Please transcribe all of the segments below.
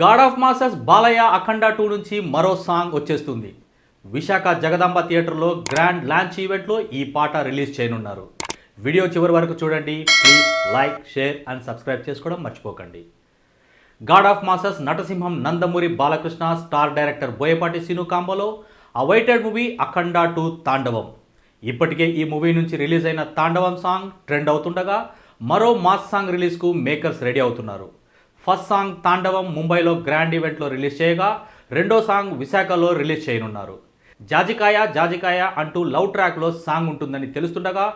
God of masses Balayya Akhanda two నుంచి మరో song వచ్చేస్తుంది. విశాఖ జగదాంబ థియేటర్లో గ్రాండ్ లాంచ్ ఈవెంట్లో ఈ పాట రిలీజ్ చేయనున్నారు. వీడియో చివరి వరకు చూడండి. Please like share and subscribe చేసుకోవడం మర్చిపోకండి. God of masses Natasimham Nandamuri Balakrishna star director Boyapati Seenu కాంబోలో awaited movie Akhanda two Thandavam. ఇప్పటికే ఈ మూవీ నుంచి రిలీజ్ అయిన తాండవం సాంగ్ ట్రెండ్ అవుతుండగా మరో మాస్ సాంగ్ రిలీజ్కు మేకర్స్ రెడీ అవుతున్నారు. ఫస్ట్ సాంగ్ తాండవం ముంబైలో గ్రాండ్ ఈవెంట్లో రిలీజ్ చేయగా రెండో సాంగ్ విశాఖలో రిలీజ్ చేయనున్నారు. జాజికాయ జాజికాయ అంటూ లవ్ ట్రాక్లో సాంగ్ ఉంటుందని తెలుస్తుండగా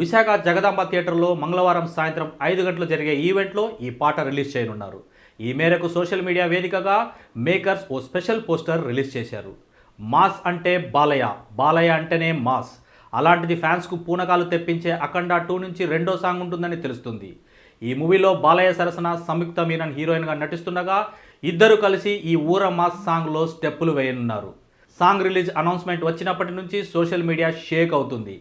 విశాఖ జగదాంబ థియేటర్లో మంగళవారం సాయంత్రం ఐదు గంటలు జరిగే ఈవెంట్లో ఈ పాట రిలీజ్ చేయనున్నారు. ఈ మేరకు సోషల్ మీడియా వేదికగా మేకర్స్ ఓ స్పెషల్ పోస్టర్ రిలీజ్ చేశారు. మాస్ అంటే బాలయ్య బాలయ్య అంటేనే మాస్. అలాంటిది ఫ్యాన్స్కు పూనకాలు తెప్పించే అఖండ టూ నుంచి రెండో సాంగ్ ఉంటుందని తెలుస్తుంది. ఈ మూవీలో బాలయ్య సరసన సంయుక్త మీనన్ హీరోయిన్గా నటిస్తుండగా ఇద్దరు కలిసి ఈ ఊర మాస్ సాంగ్లో స్టెప్పులు వేయనున్నారు. సాంగ్ రిలీజ్ అనౌన్స్మెంట్ వచ్చినప్పటి నుంచి సోషల్ మీడియా షేక్ అవుతుంది.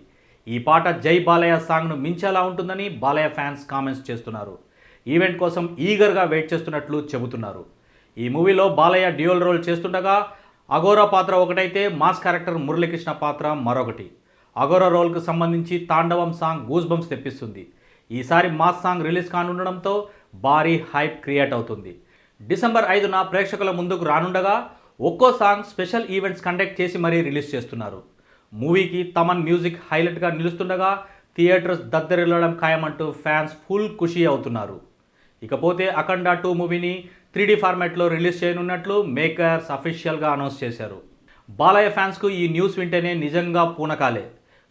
ఈ పాట జై బాలయ్య సాంగ్ను మించేలా ఉంటుందని బాలయ్య ఫ్యాన్స్ కామెంట్స్ చేస్తున్నారు. ఈవెంట్ కోసం ఈగర్గా వెయిట్ చేస్తున్నట్లు చెబుతున్నారు. ఈ మూవీలో బాలయ్య డ్యూయల్ రోల్ చేస్తుండగా అఘోరా పాత్ర ఒకటైతే మాస్ క్యారెక్టర్ మురళీకృష్ణ పాత్ర మరొకటి. అఘోరా రోల్కు సంబంధించి తాండవం సాంగ్ గూస్ బంప్స్ తెప్పిస్తుంది. ఈసారి మాస్ సాంగ్ రిలీజ్ కానుండడంతో భారీ హైప్ క్రియేట్ అవుతుంది. డిసెంబర్ ఐదున ప్రేక్షకుల ముందుకు రానుండగా ఒక్కో సాంగ్ స్పెషల్ ఈవెంట్స్ కండక్ట్ చేసి మరీ రిలీజ్ చేస్తున్నారు. మూవీకి తమన్ మ్యూజిక్ హైలైట్గా నిలుస్తుండగా థియేటర్స్ దద్దరిల్లడం ఖాయమంటూ ఫ్యాన్స్ ఫుల్ ఖుషి అవుతున్నారు. ఇకపోతే అఖండ టూ మూవీని త్రీ డీ ఫార్మాట్లో రిలీజ్ చేయనున్నట్లు మేకర్స్ అఫీషియల్గా అనౌన్స్ చేశారు. బాలయ్య ఫ్యాన్స్కు ఈ న్యూస్ వింటేనే నిజంగా పూనకాలే.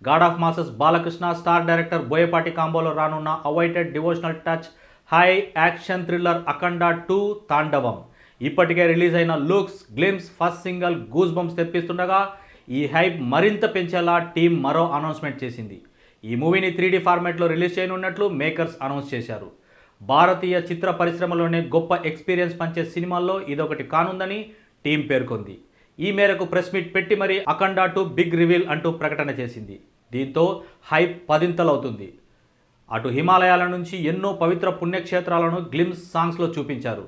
God of masses Balakrishna star director Boyapati కాంబోలో రానున్న awaited devotional touch high action thriller Akhanda two Thandavam. ఇప్పటికే రిలీజ్ అయిన looks glimpse first single goosebumps తెప్పిస్తుండగా ఈ హైప్ మరింత పెంచేలా టీం మరో అనౌన్స్మెంట్ చేసింది. ఈ మూవీని త్రీ డీ ఫార్మాట్లో రిలీజ్ చేయనున్నట్లు మేకర్స్ అనౌన్స్ చేశారు. భారతీయ చిత్ర పరిశ్రమలోనే గొప్ప ఎక్స్పీరియన్స్ పంచే సినిమాల్లో ఇదొకటి కానుందని టీం పేర్కొంది. ఈ మేరకు ప్రెస్ మీట్ పెట్టి మరీ అఖండ టు బిగ్ రివీల్ అంటూ ప్రకటన చేసింది. దీంతో హైప్ పదింతలవుతుంది. అటు హిమాలయాల నుంచి ఎన్నో పవిత్ర పుణ్యక్షేత్రాలను గ్లిమ్స్ సాంగ్స్లో చూపించారు.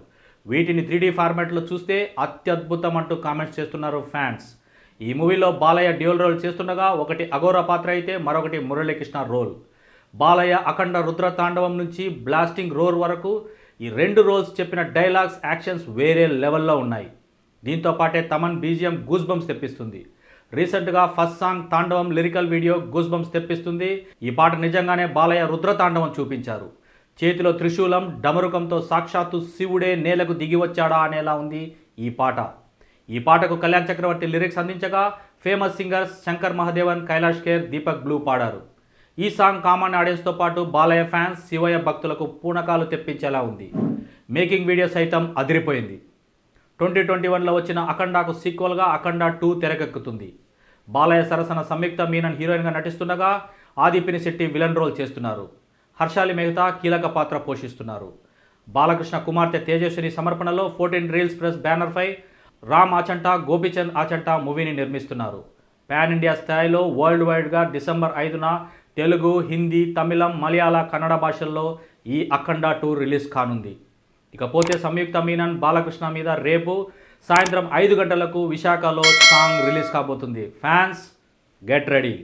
వీటిని త్రీ డీ ఫార్మాట్లో చూస్తే అత్యద్భుతం అంటూ కామెంట్స్ చేస్తున్నారు ఫ్యాన్స్. ఈ మూవీలో బాలయ్య డ్యూల్ రోల్ చేస్తుండగా ఒకటి అఘోర పాత్ర అయితే మరొకటి మురళీకృష్ణ రోల్. బాలయ్య అఖండ రుద్ర తాండవం నుంచి బ్లాస్టింగ్ రోర్ వరకు ఈ రెండు రోల్స్ చెప్పిన డైలాగ్స్ యాక్షన్స్ వేరే లెవెల్లో ఉన్నాయి. దీంతో పాటే తమన్ బీజిఎం గూస్ బంప్స్ తెప్పిస్తుంది. రీసెంట్గా first song Thandavam lyrical video goosebumps తెప్పిస్తుంది. ఈ పాట నిజంగానే బాలయ్య రుద్ర తాండవం చూపించారు. చేతిలో త్రిశూలం డమరుకంతో సాక్షాత్తు శివుడే నేలకు దిగి వచ్చాడా అనేలా ఉంది ఈ పాట. ఈ పాటకు కళ్యాణ్ చక్రవర్తి లిరిక్స్ అందించగా famous singers Shankar Mahadevan Kailash Kher Deepak blue పాడారు. ఈ సాంగ్ కామన్ ఆడియన్స్తో పాటు బాలయ్య ఫ్యాన్స్ శివయ్య భక్తులకు పూనకాలు తెప్పించేలా ఉంది. మేకింగ్ వీడియో సైతం అదిరిపోయింది. ట్వంటీ ట్వంటీ వన్లో వచ్చిన అఖండాకు సీక్వల్గా అఖండ టూ తెరకెక్కుతుంది. బాలయ్య సరసన సంయుక్త మీనన్ హీరోయిన్గా నటిస్తుండగా ఆదిపిని శెట్టి విలన్ రోల్ చేస్తున్నారు. హర్షాలి మెహతా కీలక పాత్ర పోషిస్తున్నారు. బాలకృష్ణ కుమార్తె తేజస్విని సమర్పణలో ఫోర్టీన్ రీల్స్ ప్రెస్ బ్యానర్పై రామ్ ఆచంట గోపీచంద్ ఆచంట మూవీని నిర్మిస్తున్నారు. పాన్ ఇండియా స్థాయిలో వరల్డ్ వైడ్గా డిసెంబర్ ఐదున తెలుగు హిందీ తమిళం మలయాళ కన్నడ భాషల్లో ఈ అఖండ టూర్ రిలీజ్ కానుంది. ఇకపోతే సంయుక్త మీనన్ బాలకృష్ణ మీద రేపు సాయంత్రం ఐదు గంటలకు విశాఖలో సాంగ్ రిలీజ్ కాబోతుంది. Fans get ready.